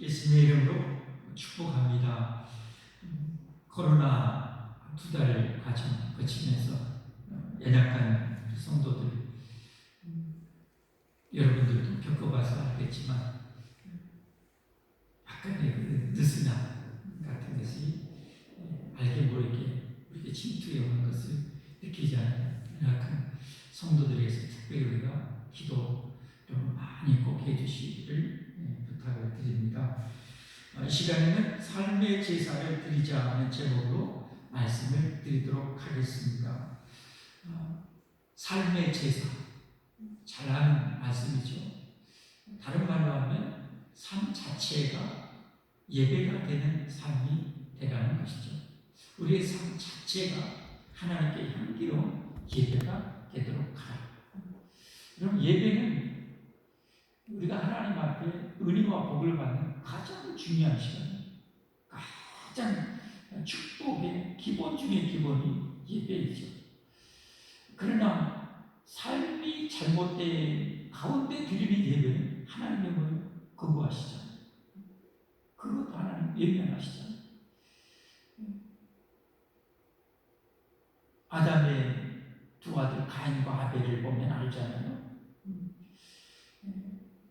예수님의 이름으로 축복합니다. 코로나 두달 과정 거치면서 연약한 우리 성도들 여러분들도 겪어봐서 알겠지만 약간의 그 느슨함 같은 것이 알게 모르게 우리에게 침투해 오는 것을 느끼지 않는 연약한 성도들에게서 특별히 우리가 기도 좀 많이 꼭 해주시기를 예, 부탁을 드립니다. 어, 이 시간에는 삶의 제사를 드리자 하는 제목으로 말씀을 드리도록 하겠습니다. 어, 삶의 제사 잘 아는 말씀이죠. 다른 말로 하면 삶 자체가 예배가 되는 삶이 되라는 것이죠. 우리의 삶 자체가 하나님께 향기로운 예배가 되도록 하라. 그럼 예배는 우리가 하나님 앞에 은혜와 복을 받는 가장 중요한 시간이에요. 가장 축복의 기본 중의 기본이 예배이죠. 그러나 삶이 잘못된 가운데 드리는 예배는 뭐예요? 거부하시잖아요. 그것도 하나님 외면하시잖아요. 아담의 두 아들 가인과 아벨을 보면 알잖아요.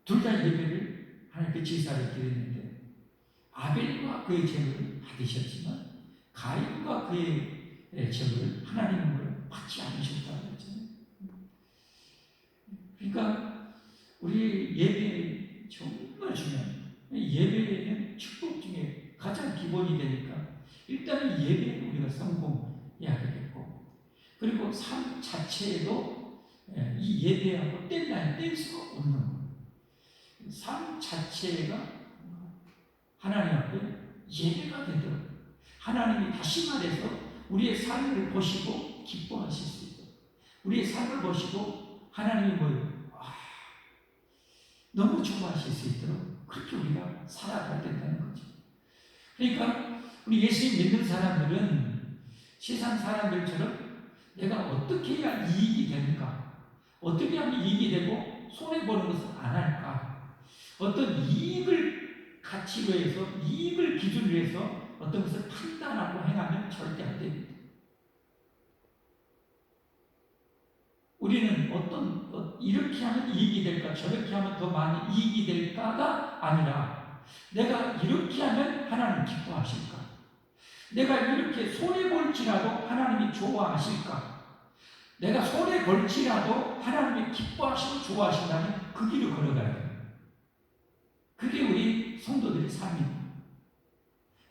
둘 다 예배를 하나님께 제사를 드렸는데 아벨과 그의 제물을 받으셨지만 가인과 그의 제물을 하나님은 받지 않으셨다고 했잖아요. 그러니까 우리 예배 정말 중요해요. 예배는 축복 중에 가장 기본이 되니까 일단은 예배에 우리가 성공해야 되겠고 그리고 삶 자체에도 이 예배하고 뗄 수가 없는 거예요. 삶 자체가 하나님 앞에 예배가 되도록 하나님이 다시 말해서 우리의 삶을 보시고 기뻐하실 수 있도록 우리의 삶을 보시고 하나님이 뭐예요? 아, 너무 좋아하실 수 있도록 그렇게 우리가 살아가야 된다는 거죠. 그러니까 우리 예수님 믿는 사람들은 세상 사람들처럼 내가 어떻게 해야 이익이 되는가 어떻게 하면 이익이 되고 손해보는 것을 안 할까 어떤 이익을 가치로 해서 이익을 기준으로 해서 어떤 것을 판단하고 행하면 절대 안 됩니다. 우리는 어떤 어, 이렇게 하면 이익이 될까 저렇게 하면 더 많이 이익이 될까가 아니라 내가 이렇게 하면 하나님 기뻐하실까 내가 이렇게 손해 볼지라도 하나님이 좋아하실까 내가 손해 볼지라도 하나님이 기뻐하시고 좋아하신다면 그 길을 걸어가야 돼요. 그게 우리 성도들의 삶입니다.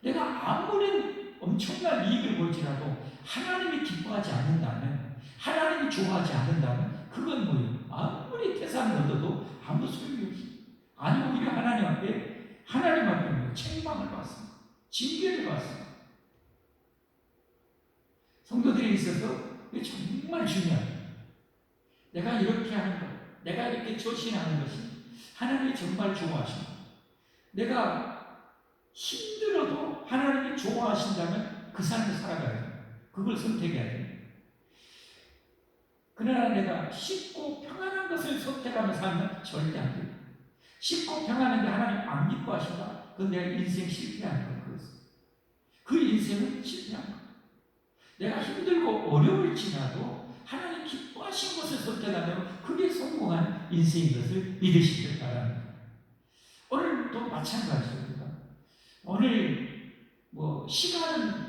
내가 아무리 엄청난 이익을 볼지라도 하나님이 기뻐하지 않는다면, 하나님이 좋아하지 않는다면, 그건 뭐예요? 아무리 태산을 얻어도 아무 소용이 없어요. 아니, 오히려 하나님 앞에, 하나님 앞에 뭐 책망을 받습니다. 징계를 받습니다. 성도들에 있어서 이게 정말 중요해요. 내가 이렇게 하는 것, 내가 이렇게 조신하는 것이 하나님이 정말 좋아하십니다. 내가 힘들어도 하나님이 좋아하신다면 그 삶을 살아가야 돼요. 그걸 선택해야 돼요. 그러나 내가 쉽고 평안한 것을 선택하며 살면 절대 안 돼요. 쉽고 평안한데 하나님 안 기뻐하신다? 그건 내가 인생 실패한 거예요. 그 인생은 실패한 거예요. 내가 힘들고 어려울지라도 하나님 기뻐하신 것을 선택하면 그게 성공한 인생인 것을 믿으시길 바랍니다. 마찬가지입니다. 오늘 뭐 시간은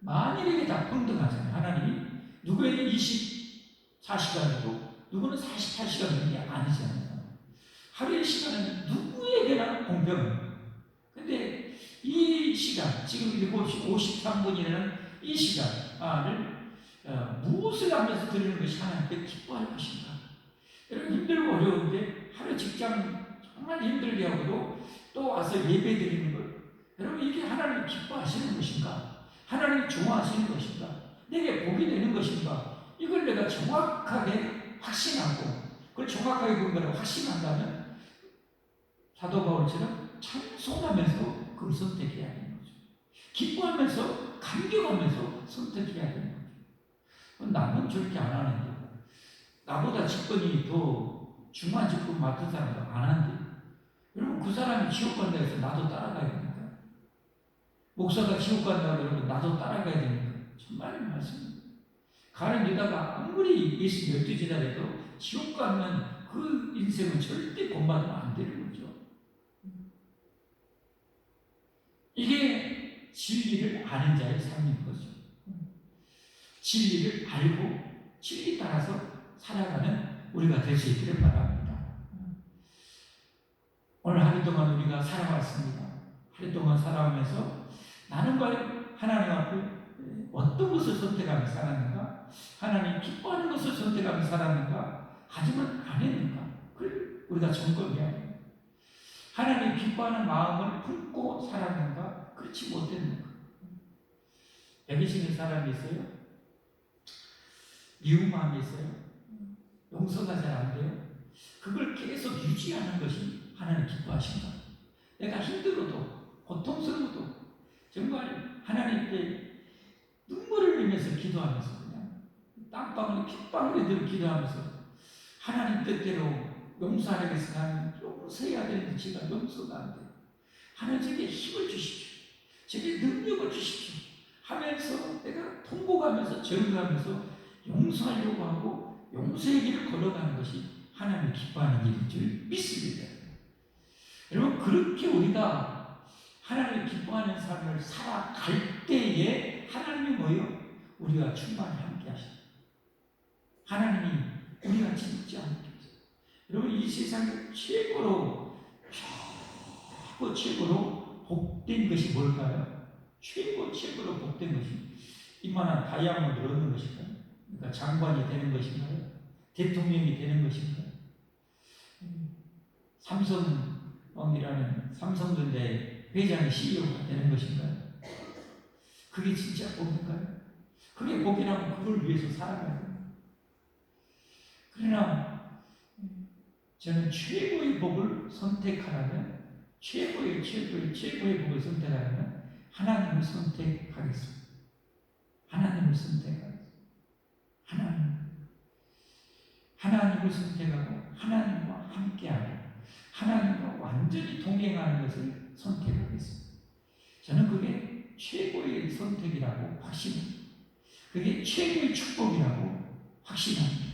만일에게 다 평등하잖아요. 하나님이 누구에게 24시간이고 누구는 48시간인 게 아니잖아요. 하루의 시간은 누구에게나 공평해요. 근데 이 시간, 지금 7시 53분이라는 이 시간을 어, 무엇을 하면서 드리는 것이 하나님께 기뻐할 것인가? 여러분 힘들고 어려운데 하루 직장 정말 힘들게 하고도 또 와서 예배 드리는 것 여러분 이게 하나님이 기뻐하시는 것인가? 하나님이 좋아하시는 것인가? 내게 복이 되는 것인가? 이걸 내가 정확하게 확신하고 그걸 정확하게 그걸 확신한다면 사도 바울처럼 찬송하면서 그걸 선택해야 되는 거죠. 기뻐하면서 감격하면서 선택해야 되는 거죠. 나는 저렇게 안 하는데 나보다 직분이 더 중요한 직분 맡은 사람도 안 한대. 여러분 그 사람이 지옥 간다 해서 나도 따라가야 됩니까? 목사가 지옥 간다 그러면 나도 따라가야 됩니까? 정말 말씀입니다. 가는 유다가 아무리 예수 열두 지나래도 지옥 가면 그 인생은 절대 본받으면 안 되는 거죠. 이게 진리를 아는 자의 삶인 거죠. 진리를 알고 진리 따라서 살아가는 우리가 될 수 있기를 바랍니다. 오늘 하루 동안 우리가 살아왔습니다. 하루 동안 살아오면서 나는 과연 하나님 앞에 어떤 것을 선택하며 살았는가? 하나님 기뻐하는 것을 선택하며 살았는가? 하지만 안 했는가? 그걸 우리가 점검해야 돼요. 하나님 기뻐하는 마음을 품고 살았는가? 그렇지 못했는가? 여기 있는 사람이 있어요? 미운 마음이 있어요? 용서가 잘 안 돼요? 그걸 계속 유지하는 것이 하나님 기뻐하신다. 내가 힘들어도, 고통스러워도, 정말 하나님께 눈물을 흘리면서 기도하면서 그냥 땀방울이 핏방울이 들 기도하면서 하나님 뜻대로 용서하려고 해서 나는 용서 해야 되는데 제가 용서가 안 돼. 하나님 제게 힘을 주십시오. 제게 능력을 주십시오. 하면서 내가 통곡하면서 절규하면서 용서하려고 하고 용서의 길을 걸어가는 것이 하나님이 기뻐하는 일인 줄 믿습니다. 여러분 그렇게 우리가 하나님을 기뻐하는 삶을 살아갈 때에 하나님이 뭐요? 우리가 충만히 함께 하시다. 하나님이 우리가 진짜 함께 하시다. 여러분 이 세상에 최고로 최고 최고로 복된 것이 뭘까요? 최고 최고로 복된 것이 이만한 다이아몬드를 얻는 것일까요? 그러니까 장관이 되는 것인가요? 대통령이 되는 것인가요? 삼성 왕이라는 삼성전자의 회장이 CEO가 되는 것인가요? 그게 진짜 복인가요? 그게 복이라면 그걸 위해서 살아가야 돼요. 그러나 저는 최고의 복을 선택하라면 최고의 최고의 최고의 복을 선택하라면 하나님을 선택하겠습니다. 하나님을 선택하겠습니다. 하나님. 하나님을 선택하고 하나님과 함께하고 하나님과 완전히 동행하는 것을 선택하겠습니다. 저는 그게 최고의 선택이라고 확신합니다. 그게 최고의 축복이라고 확신합니다.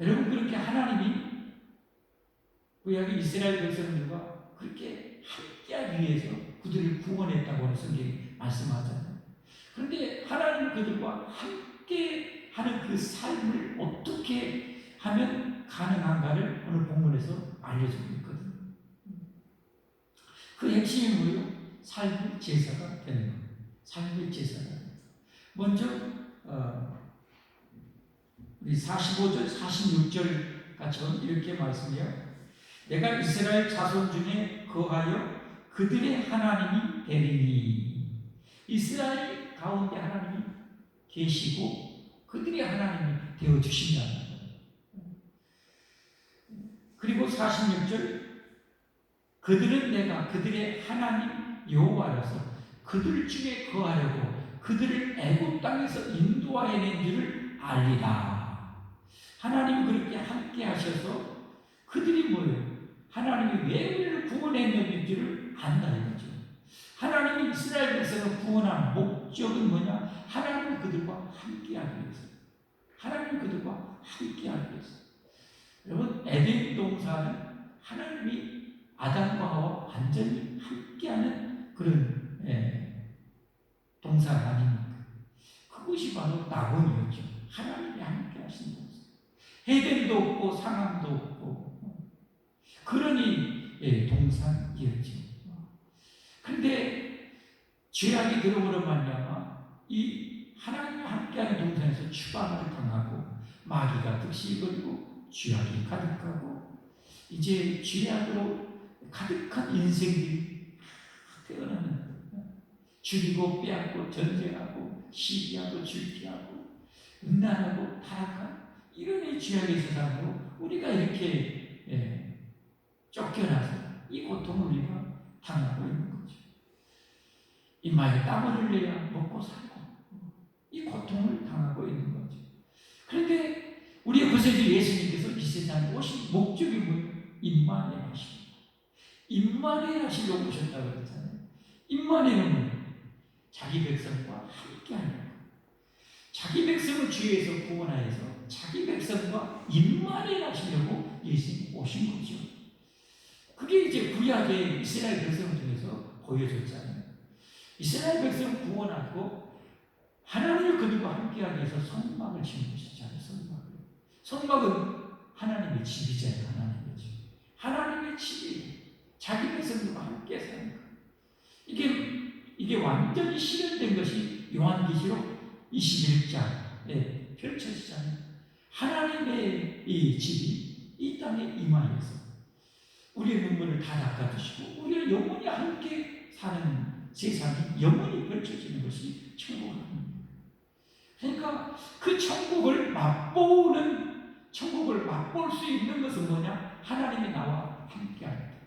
여러분 그렇게 하나님이 구약의 이스라엘 백성들과 그렇게 함께하기 위해서 그들을 구원했다고 하는 성경이 말씀하잖아요. 그런데 하나님 그들과 함께 하는 그 삶을 어떻게 하면 가능한가를 오늘 본문에서 알려주고 있거든요. 그 핵심이 뭐예요? 삶의 제사가 되는 거예요. 삶의 제사가. 먼저 어, 우리 45절, 46절까지 이렇게 말씀해요. 내가 이스라엘 자손 중에 거하여 그들의 하나님이 되리니 이스라엘 가운데 하나님이 계시고 그들의 하나님이 되어 주신다는 거예요. 그리고 46절 그들은 내가 그들의 하나님 여호와라서 그들 중에 거하려고 그들을 애굽 땅에서 인도하여낸 줄을 알리라. 하나님이 그렇게 함께 하셔서 그들이 뭐예요? 하나님이 왜 우리를 구원했는지를 안다 이거죠. 하나님이 이스라엘 백성을 구원한 목적은 뭐냐? 하나님 그들과 함께 하기 위해서. 하나님 그들과 함께 하기 위해서. 여러분 에덴 동산은 하나님이 아담과 하와 완전히 함께하는 그런 예, 동산 아닙니까? 그것이 바로 낙원이었죠. 하나님이 함께 하신 곳. 해변도 없고 상암도 없고 그러니 예, 동산이었죠. 그런데 죄악이 들어오는 말미암아 이 하나님과 함께하는 동산에서 추방을 당하고 마귀가 득시 걸고 죄악이 가득하고 이제 죄악으로 가득한 인생들이 태어나는 죽이고 빼앗고 전쟁하고 시기하고 줄기하고 음란하고 타락한 이런 이 죄악의 세상으로 우리가 이렇게 예, 쫓겨나서 이 고통을 우리가 당하고 있는 거죠. 이마에 땀을 흘려야 먹고 살고 이 고통을 당하고 있는 거죠. 그런데 우리의 구세주 예수님께서 이 세상에 오신 목적이 뭐예요? 임마의 것입니다. 임마누엘 하시려고 오셨다고 그랬잖아요. 임마누엘은 뭐예요? 자기 백성과 함께하는 거. 자기 백성을 죄에서 구원하여서 자기 백성과 임마누엘 하시려고 예수님 오신 거죠. 그게 이제 구약의 이스라엘 백성 중에서 보여줬잖아요. 이스라엘 백성 구원하고 하나님을 그들과 함께하기 위해서 성막을 지은 것이잖아요. 성막을. 성막은 하나님의 집이잖아요. 하나님의 집. 하나님의 집이 자기 백성들과 함께 사는 거. 이게 이게 완전히 실현된 것이 요한계시록 21장에 펼쳐지잖아요. 하나님의 이 집이 이 땅에 임하여서 우리의 눈물을 다 닦아주시고 우리를 영원히 함께 사는 세상이 영원히 펼쳐지는 것이 천국입니다. 그러니까 그 천국을 맛보는 천국을 맛볼 수 있는 것은 뭐냐? 하나님이 나와 함께할 때.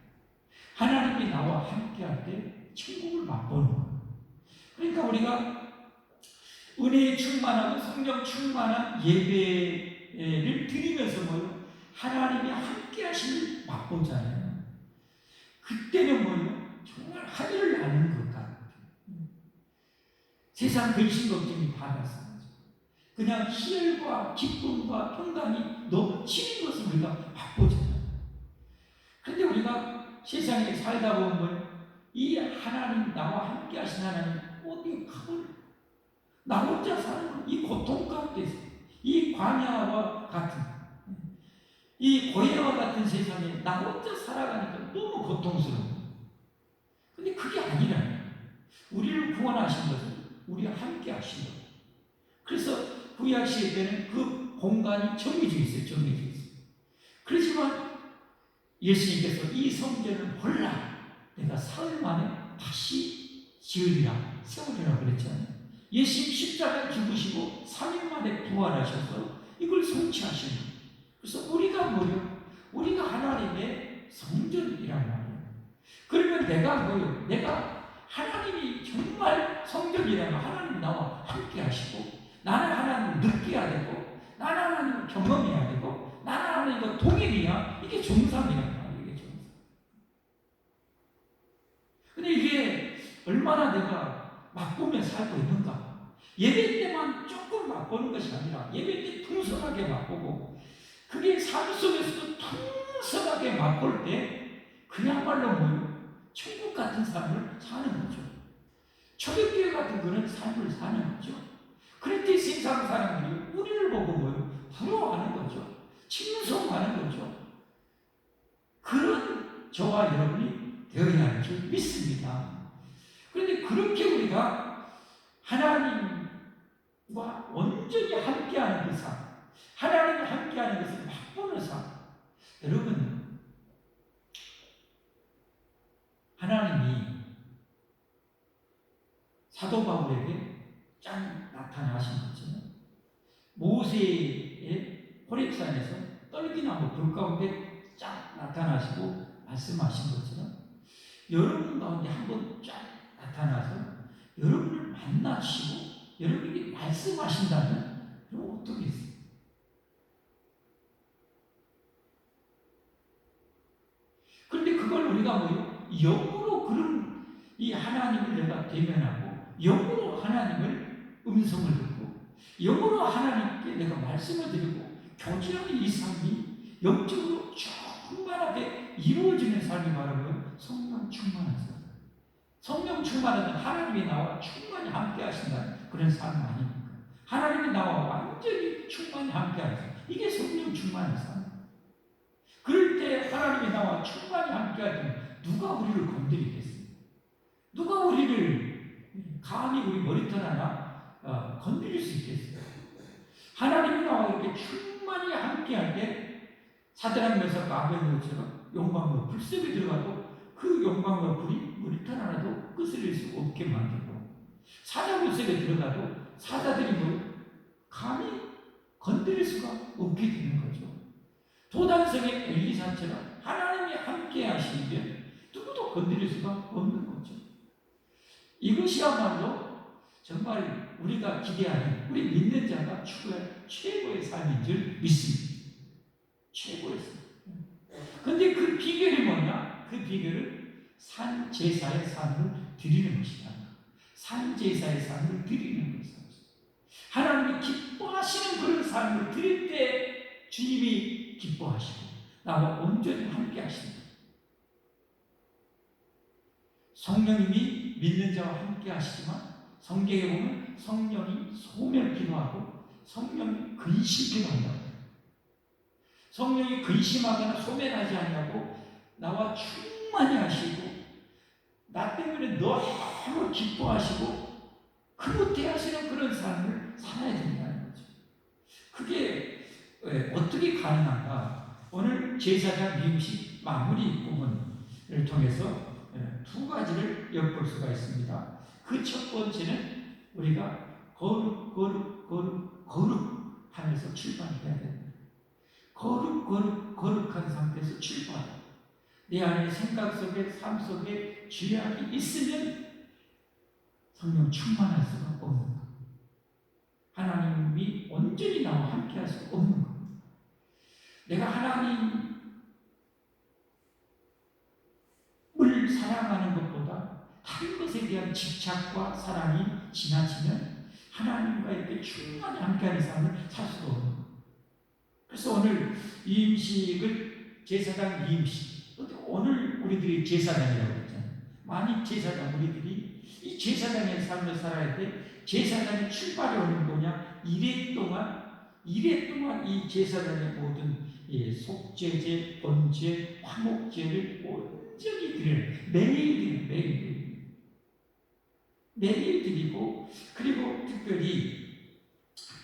하나님이 나와 함께할 때 천국을 맛보는 거예요. 그러니까 우리가 은혜에 충만하고 성령 충만한 예배를 드리면서 뭐요? 하나님이 함께 하심을 맛보잖아요. 그때는 뭐요? 정말 하늘을 나는 것 같아요. 세상 근심 걱정이 받았어. 그냥 희열과 기쁨과 평강이 넘치는 것을 우리가 맛보잖아요. 그런데 우리가 세상에 살다 보면 이 하나님 나와 함께 하신 하나님 어디 가볼 나 혼자 사는 이 고통 가운데서 이 광야와 같은 이 고해와 같은 세상에 나 혼자 살아가니까 너무 고통스러워. 근데 그게 아니라 우리를 구원하신 것은 우리와 함께 하신 것. 그래서 구약 시대에는 그 공간이 정해져 있어요. 정해져 있어요. 그렇지만 예수님께서 이 성전을 홀라 내가 사흘 만에 다시 지으리라 세우리라 그랬잖아요. 예수님 십자가 죽으시고 3일 만에 부활하셔서 이걸 성취하시는 거예요. 그래서 우리가 뭐요? 우리가 하나님의 성전이란 말이에요. 그러면 내가 뭐요? 내가 하나님이 정말 성전이라면 하나님 나와 함께 하시고 나는 하나님을 느껴야 되고 하나님을 경험해야 되고 나는 하나님과 동행이야. 이게 말이에요. 이게 정상. 근데 이게 얼마나 내가 맛보며 살고 있는가? 예배 때만 조금 맛보는 것이 아니라 예배 때 풍성하게 맛보고 그게 삶 속에서도 풍성하게 맛볼 때 그야말로 뭐예요? 천국 같은 삶을 사는 거죠. 초대교회 같은 그런 삶을 사는 거죠. 그랬더니 세상 사람들이 우리를 보고 뭐예요? 부러워하는 거죠. 칭송하는 거죠. 그런 저와 여러분이 되어야 할 줄 믿습니다. 그런데 그렇게 우리가 하나님과 온전히 함께하는 그 삶, 하나님과 함께하는 것을 맛보는 삶, 여러분 하나님이 사도 바울에게 짠 나타나신 것처럼 모세의 호렙산에서 떨기나무 불 가운데 쫙 나타나시고 말씀하신 것처럼 여러분 가운데 한번 쫙 나타나서 여러분을 만나시고 여러분에게 말씀하신다면 그럼 어떻겠어요? 그런데 그걸 우리가 뭐요? 영으로 그런 이 하나님을 내가 대면하고 영으로 하나님을 음성을 듣고 영으로 하나님께 내가 말씀을 드리고 교제하는 이 삶이 영적으로 충만하게 이루어지는 삶이 뭐예요? 성령 충만한 삶. 성령 충만한 하나님이 나와 충만히 함께 하신다는 그런 삶 아닙니까? 하나님이 나와 완전히 충만히 함께 하셔. 이게 성령 충만한 삶. 그럴 때 하나님이 나와 충만히 함께 하면 누가 우리를 건드리겠어요? 누가 우리를 감히 우리 머리털 하나 어, 건드릴 수 있겠어요? 하나님이 나와 이렇게 충만히 함께할 때 사드랑 메사가 아벤노처럼 영광으로 불 속에 들어가도 그 영광과 불이 머리털 하나도 끄스릴 수 없게 만들고 사자 불속에 들어가도 사자들이 뭐 감히 건드릴 수가 없게 되는 거죠. 도단성의 엘리사처럼 하나님이 함께 하시면 누구도 건드릴 수가 없는 거죠. 이것이야말로 정말 우리가 기대하는 우리 믿는 추구할 최고의 삶인 줄 믿습니다. 최고의 삶. 근데 그 비결이 뭐냐? 그 비결은 산 제사의 삶을 드리는 것이다. 산 제사의 삶을 드리는 것이다. 하나님이 기뻐하시는 그런 삶을 드릴 때 주님이 기뻐하시고 나와 온전히 함께 하십니다. 성령님이 믿는 자와 함께 하시지만 성경에 보면 성령이 소멸 기도하고 성령이 근심 기도한다고 해요. 성령이 근심하거나 소멸하지 않냐고 나와 충만히 하시고 나 때문에 너무 기뻐하시고 그렇게 하시는 그런 삶을 살아야 된다는 거죠. 그게 왜, 어떻게 가능한가? 오늘 제사장 임식 마무리 부분을 통해서 예, 두 가지를 엿볼 수가 있습니다. 그 첫 번째는 우리가 거룩, 거룩, 거룩, 거룩 하면서 출발해야 됩니다. 거룩, 거룩, 거룩한 상태에서 출발. 내 안에 생각 속에, 삶 속에 죄악이 있으면 성령 충만할 수가 없는 것. 하나님이 온전히 나와 함께 할수 없는 것. 내가 하나님을 사랑하는 것보다 다른 것에 대한 집착과 사랑이 지나치면 하나님과 이렇게 충만히 함께하는 삶을 살 수가 없는 것. 그래서 오늘 이 음식을 제사장 임식, 오늘 우리들이 제사장이라고 했잖아요. 많이 제사장 우리들이 이 제사장의 삶을 살아야 돼. 제사장의 출발이 오는 뭐냐? 이래 동안 이래 동안 이 제사장의 모든 이 속죄제, 번제, 화목제를 온전히 드리는 매일 드리는 매일 드리는 매일 드리고 그리고 특별히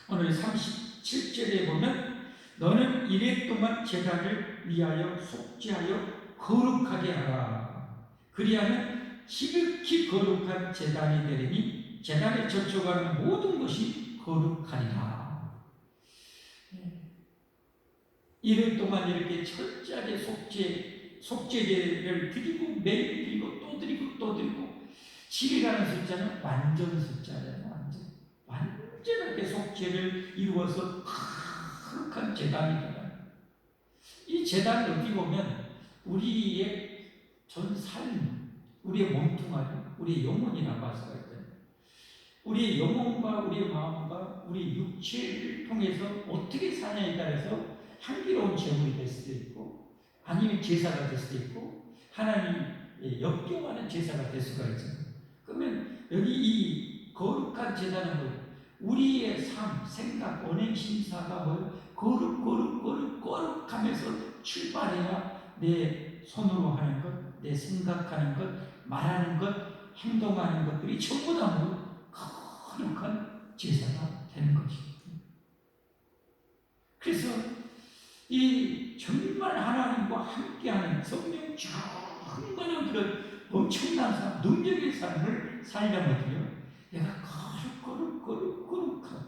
오늘 37절에 보면 너는 이래 동안 제단을 위하여 속죄하여 거룩하게 하라. 그리하면 지극히 거룩한 제단이 되리니 제단에 접촉하는 모든 것이 거룩하리라. 이래 동안 이렇게 철저하게 속죄, 속죄제를 드리고 매일 드리고 또 드리고 또 드리고 7이라는 숫자는 완전 숫자예요. 완전. 완전하게 속죄를 이루어서 거룩한 재단이다. 이 재단을 어떻게 보면 우리의 전 삶, 우리의 몸뚱아리, 우리의 영혼이라고 할 수가 있어요. 우리의 영혼과 우리의 마음과 우리 육체를 통해서 어떻게 사냐에 따라서 향기로운 제물이 될 수도 있고 아니면 제사가 될 수도 있고 하나님 역경하는 제사가 될 수가 있잖아요. 그러면 여기 이 거룩한 제단은 뭐 우리의 삶, 생각, 언행, 심사가 뭐 거룩, 거룩, 거룩, 거룩하면서 출발해야 내 손으로 하는 것, 내 생각하는 것, 말하는 것, 행동하는 것들이 전부 다 뭐 거룩한 제사가 되는 것입니다. 그래서 이 정말 하나님과 함께하는 성령 충만한 그런 엄청난 삶, 능력의 삶을 살려면요, 내가 거룩, 거룩, 거룩, 거룩한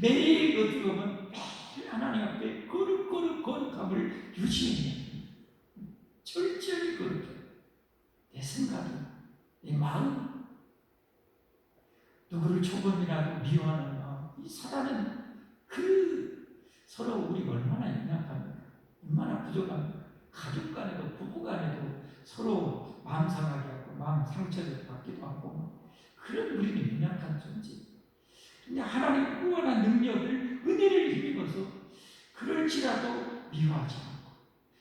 매일 어떻게 보면 매일 하나님 앞에 거룩, 거룩, 거룩함을 유지해야. 철저히 거룩해. 내 생각이, 내 마음, 누구를 조금이라도 미워하는 마음, 이 사단은 그 서로 우리가 얼마나 연약합니까? 얼마나 부족합니까? 가족 간에도 부부 간에도 서로 마음 상하게 하고 마음 상처를 받기도 하고 그런 우리는 연약한 존재. 근데 하나님 무한한 능력을 은혜를 힘입어서 그럴지라도 미워하지 않고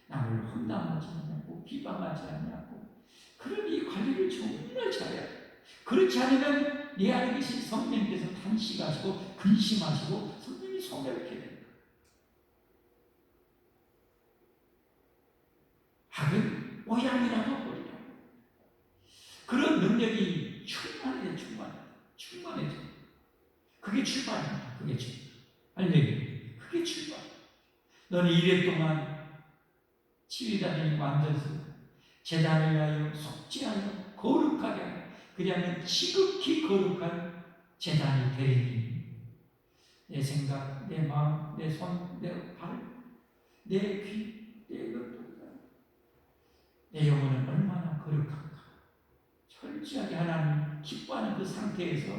남을 험담하지 않고 비방하지 않고 그런 이 관리를 정말 잘해야 돼. 그렇지 않으면 내 안에 계신 성령께서 단식하시고 근심하시고 성령이 소멸케 됩니다. 악은 오양이라도 버리라. 그런 능력이 충만해, 충만해. 충만해져. 그게 출발입니다. 그게 출발. 할렐루야. 그게 출발. 너는 이래 동안 치유단을 만들어서 재단을 위하여 속죄하여 거룩하게 하여 그리하면 지극히 거룩한 재단이 되리니 내 생각, 내 마음, 내 손, 내 발, 내 귀, 내 것도 내 영혼은 얼마나 거룩한 가. 철저하게 하나님 기뻐하는 그 상태에서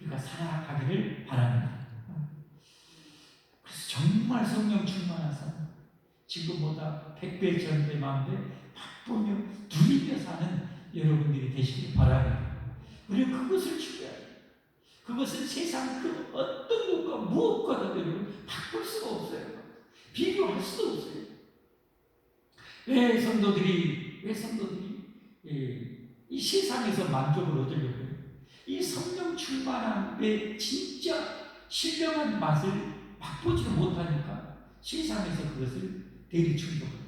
우리가 살아가기를 바랍니다. 그래서 정말 성령 충만한 삶, 지금보다 백배 전배 마음대 바쁘며 여러분들이 되시길 바랍니다. 우리는 그것을 추구해야. 그것은 세상 그 어떤 것과 무엇과도 바꿀 수가 없어요. 비교할 수도 없어요. 왜 성도들이 왜 성도들이 예, 이 세상에서 만족을 얻으려고? 이 성령 충만함의 진짜 신령한 맛을 맛보지 못하니까 세상에서 그것을 대리 충족해요.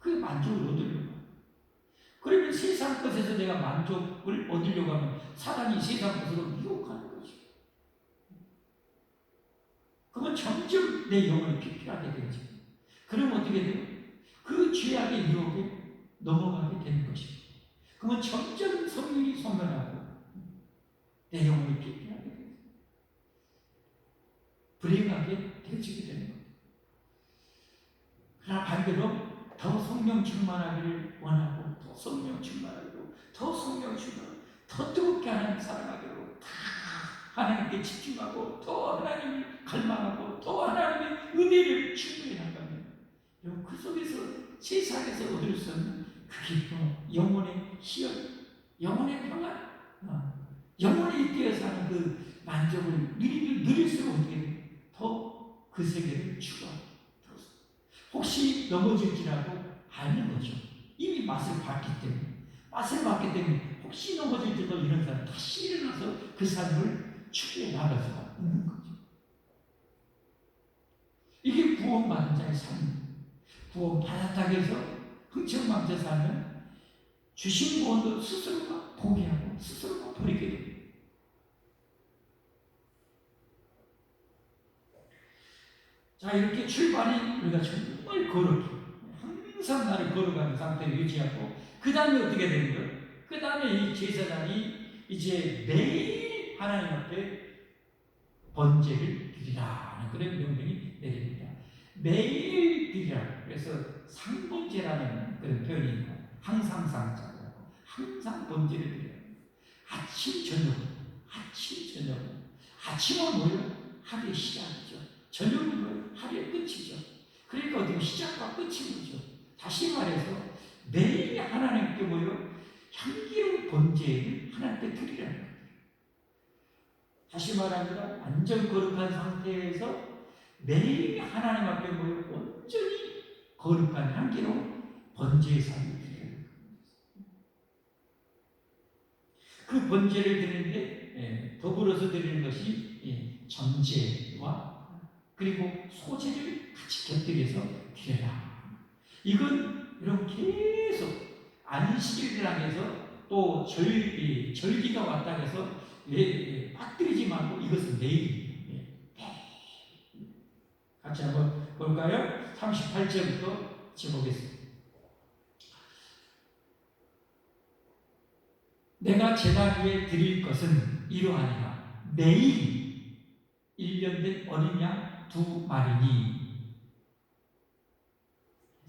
그 만족을 얻으려고. 그러면 세상 것에서 내가 만족을 얻으려고 하면 사단이 세상 것으로 유혹하는 거죠. 그러면 점점 내 영혼이 피폐하게 되죠. 그럼 어떻게 돼요? 그 죄악의 유혹에 넘어가게 되는 것입니다. 그러면 점점 성령이 소멸하고 내 영혼이 피폐하게 돼요. 불행하게 되어지게 되는 거예요. 그러나 반대로 더 성령 충만하기를 원하고 더 성령 충만하기로 더 성령 충만 더 뜨겁게 하나님 사랑하기로 다 하나님께 집중하고 더 하나님을 갈망하고 더 하나님의 은혜를 충분히 여러분 그 속에서 세상에서 얻을 수 없는 그 기쁨 영혼의 희열 영혼의 평안 어, 영혼이 있게 사는 그 만족을 누리면 누릴수록 어떻게 더 그 세계를 추구하고 혹시 넘어질지라고 아는 거죠. 이미 맛을 봤기 때문에. 맛을 봤기 때문에 혹시 넘어질지도 이런 사람 다시 일어나서 그 삶을 추구해 나갈 수가 있는 거죠. 이게 구원받은 자의 삶입니다. 구원받았다고 해서 흥청망청 살면 주신 구원도 스스로가 포기하고 스스로가 버리게 됩니다. 자 이렇게 출발이 우리가 정말 거룩해 항상 나를 거룩한 상태를 유지하고 그 다음에 어떻게 되는 거예요? 그 다음에 이 제사장이 이제 매일 하나님 앞에 번제를 드리라는 그런 명령이 내립니다. 매일 드리라. 그래서 상번제라는 그런 표현이 있고 항상 상자고 항상 번제를 드려요. 아침 저녁, 아침 저녁. 아침은 뭐예요? 하루의 시작이죠. 저녁은 뭐예요? 하루의 끝이죠. 그러니까 어떻게 시작과 끝인 거죠. 다시 말해서 매일 하나님께 모여 향기로운 번제를 하나님께 드리라는 거예요. 다시 말합니다. 완전 거룩한 상태에서 매일 하나님 앞에 모여 온전히 거룩한 향기로운 번제의 삶을 드리는. 그 번제를 드리는데 예, 더불어서 드리는 것이 예, 전제와 그리고 소제를 같이 곁들여서 드려라. 이건 여러분 계속 안식일을 하면서 또 절, 이 절기가 왔다 해서 예, 예, 빠뜨리지 말고 이것은 내일 예, 같이 한번 볼까요? 38절부터 지보겠습니다. 내가 제단 위에 드릴 것은 이러하니라. 매일 1년 된 어린 양 두 마리니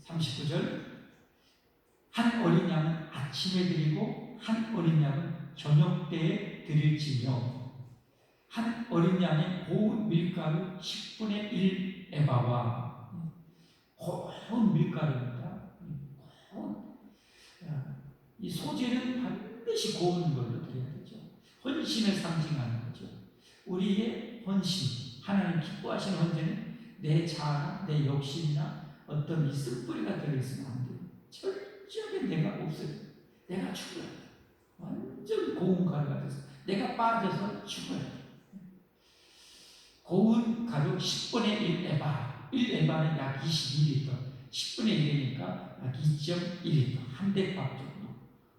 39절 한 어린 양은 아침에 드리고 한 어린 양은 저녁 때에 드릴지며 한 어린 양의 고운 밀가루 10분의 1 에바와 고운 밀가루입니다. 고운 이 소재는 반드시 고운 걸로 드려야 되죠. 헌신을 상징하는 거죠. 우리의 헌신, 하나님 기뻐하시는 헌신은 내 자아나 내 욕심이나 어떤 이 쓴뿌리가 들어있으면 안 돼요. 철저하게 내가 없어요. 내가 죽어야 돼. 완전 고운 가루가 돼서 내가 빠져서 죽어야 돼. 고운 가루 10분의 1 에바. 1 에바는 약 22리터. 10분의 1이니까 약 2.1리터. 한 대밥 정도.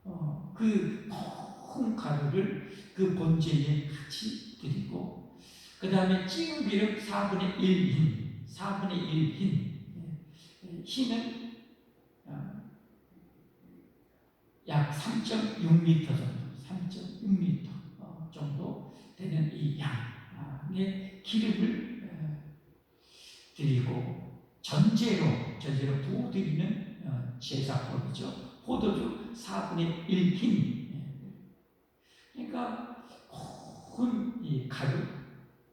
어, 그 고운 가루를 그 본체에 같이 드리고 그 다음에 찌은 기름 4분의 1 흰. 4분의 1 흰. 흰은 약 3.6m 정도, 3.6m 정도 되는 이 양의 기름을 드리고 전제로 전제로 부드리는 제사법이죠. 포도주 4분의 1 흰. 그러니까 곤이 가루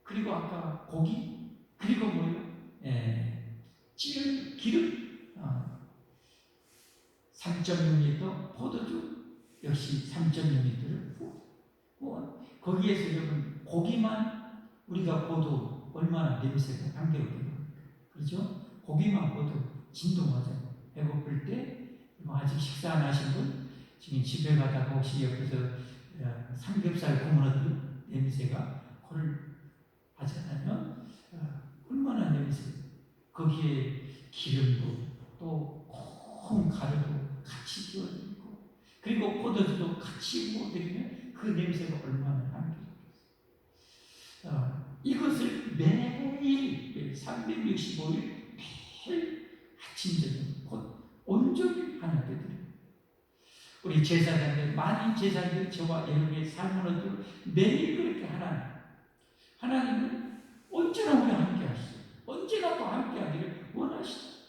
그리고 아까 고기 그리고 뭐요? 예, 찌은 기름 어, 3.6리터 포도주 역시 3.6리터를 부어. 거기에서 여러분 고기만 우리가 구워도 얼마나 냄새가 담겨오겠요 그렇죠? 고기만 구워도 진동하잖아요. 배고플 때 뭐 아직 식사 안 하신 분 지금 집에 가다가 혹시 옆에서 어, 삼겹살 구우는 냄새가 코를 하잖아요. 어, 얼마나 냄새. 거기에 기름도 또콩 가루도 같이 끼워드리고 그리고 포도주도 같이 부어드리면 그 냄새가 얼마나. 어, 이것을 매일 365일 매일 아침 저녁 곧 온종일 하나님께 드립니다. 우리 제사장들 많은 제사장들 저와 여러분의 삶을 얻고 매일 그렇게 하나님 하나님은 언제나 우리 함께 하시죠. 언제나 또 함께 하기를 원하시죠.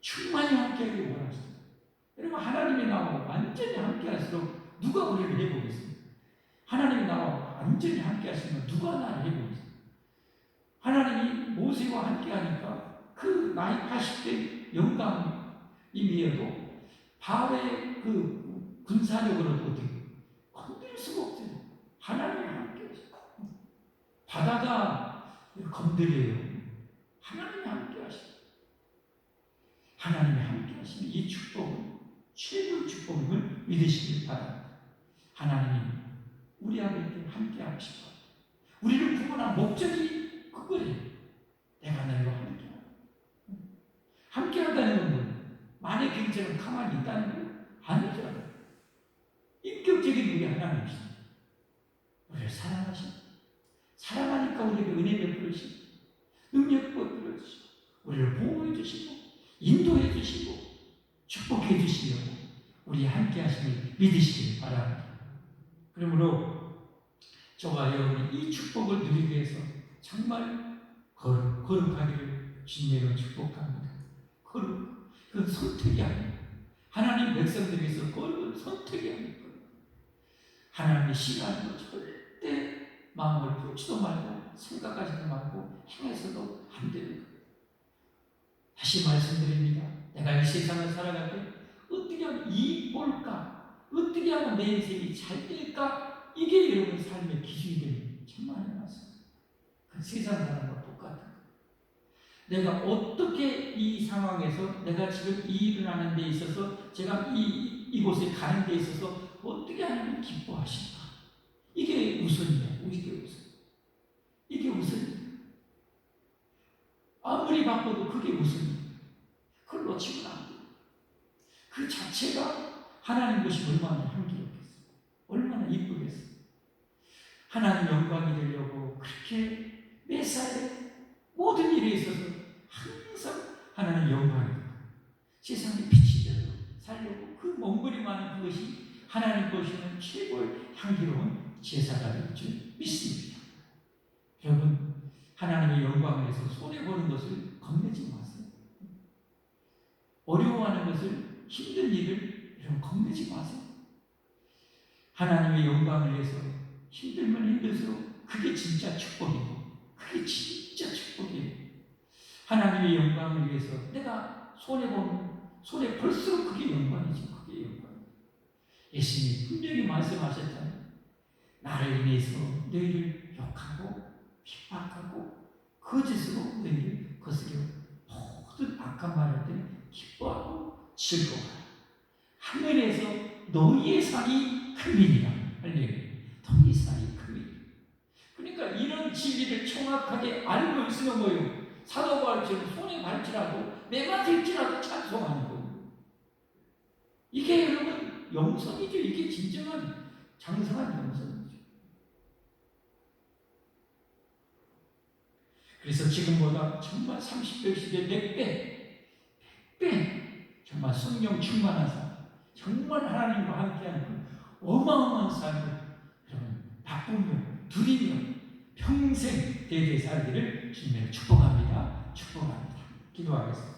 충만히 함께 하기를 원하시죠. 여러분 하나님이 나와 완전히 함께 할수록 누가 우리를 해보겠습니까? 하나님이 나와 완전히 함께 하시면 누가 나를 해보겠습니까? 하나님이 모세와 함께 하니까 그 나이 80대 영광임이어도 바울의 그 군사력으로도 어떻게 건들 수가 없어요. 하나님이 함께 하시고 바다가 건드려요. 하나님이 함께 하시고 하나님이 함께 하시는 이 축복은 최고의 축복임을 믿으시길 바랍니다. 하나님이 우리하고 함께 하고 싶어요. 우리를 구원한 목적이 그거예요. 내가 너희와 함께 함께 한다는 건 만의 경제는 가만히 있다는 거 아니죠. 인격적인 우리 하나님이십니다. 우리를 사랑하십니다. 사랑하니까 우리에게 은혜 베풀으시고 능력 베풀어주시고 우리를 보호해 주시고 인도해 주시고 축복해 주시려고 우리 함께 하심을 믿으시길 바랍니다. 그러므로 저와 여러분이 이 축복을 누리기 위해서 정말 거룩, 거룩하기를 주님으로 축복합니다. 거룩, 그건 선택이 아닙니다. 하나님 백성들에게서 거룩은 선택이 아닙니다. 하나님의 시간으로 절대 마음을 풀지도 말고 생각하지도 말고 행해서도 안 되는 거예요. 다시 말씀드립니다. 내가 이 세상을 살아갈 때 어떻게 하면 이익 볼까? 어떻게 하면 내 인생이 잘 될까? 이게 여러분 삶의 기준이 되는 천만의 말씀. 그 세상 사람과 똑같은. 내가 어떻게 이 상황에서 내가 지금 이 일을 하는 데 있어서 제가 이, 이곳에 가는 데 있어서 어떻게 하나님 기뻐하실까? 이게 우선이야. 이게 우선. 이게 우선이야. 아무리 바빠도 그게 우선이야. 그걸 놓치면 안 돼. 그 자체가 하나님 것이 얼마나 향기롭겠어. 얼마나 이쁘겠어. 하나님 영광이 되려고 그렇게 매사에 모든 일에 있어서 항상 하나님 영광이 되고 세상에 빛이 되려 살려고 그 많은 그것이 하나님 보시는 최고의 향기로운 제사가 될 줄 믿습니다. 여러분 하나님의 영광을 위해서 손해보는 것을 겁내지 마세요. 어려워하는 것을 힘든 일을 여러분 겁내지 마세요. 하나님의 영광을 위해서 힘들면 힘들수록 그게 진짜 축복이고 그게 진짜 축복이에요. 하나님의 영광을 위해서 내가 손해보는 손해 볼수록 그게 영광이죠. 그게 영광. 예수님이 분명히 말씀하셨잖아요. 나를 인해서 너희를 욕하고 핍박하고 거짓으로 너희를 거스려 모든 악한 말할 때 기뻐하고 즐거워하라. 하늘에서 너희의 상이 크리니라. 할렐루야. 너희 상이 크리니라. 그러니까 이런 진리를 정확하게 알고 있으면 뭐요? 사도 바울처럼 손에 발질하고 내가 될지라도 찬송하는 거예요. 이게 여러분 영성이죠. 이게 진정한 장성한 영성이죠. 그래서 지금보다 정말 30배, 10배, 100배, 100배 정말 성령 충만한 삶, 정말 하나님과 함께하는 그 어마어마한 삶을 여러분 바꾸며 누리며 평생 대대 살기를 주님을 축복합니다. 축복합니다. 기도하겠습니다.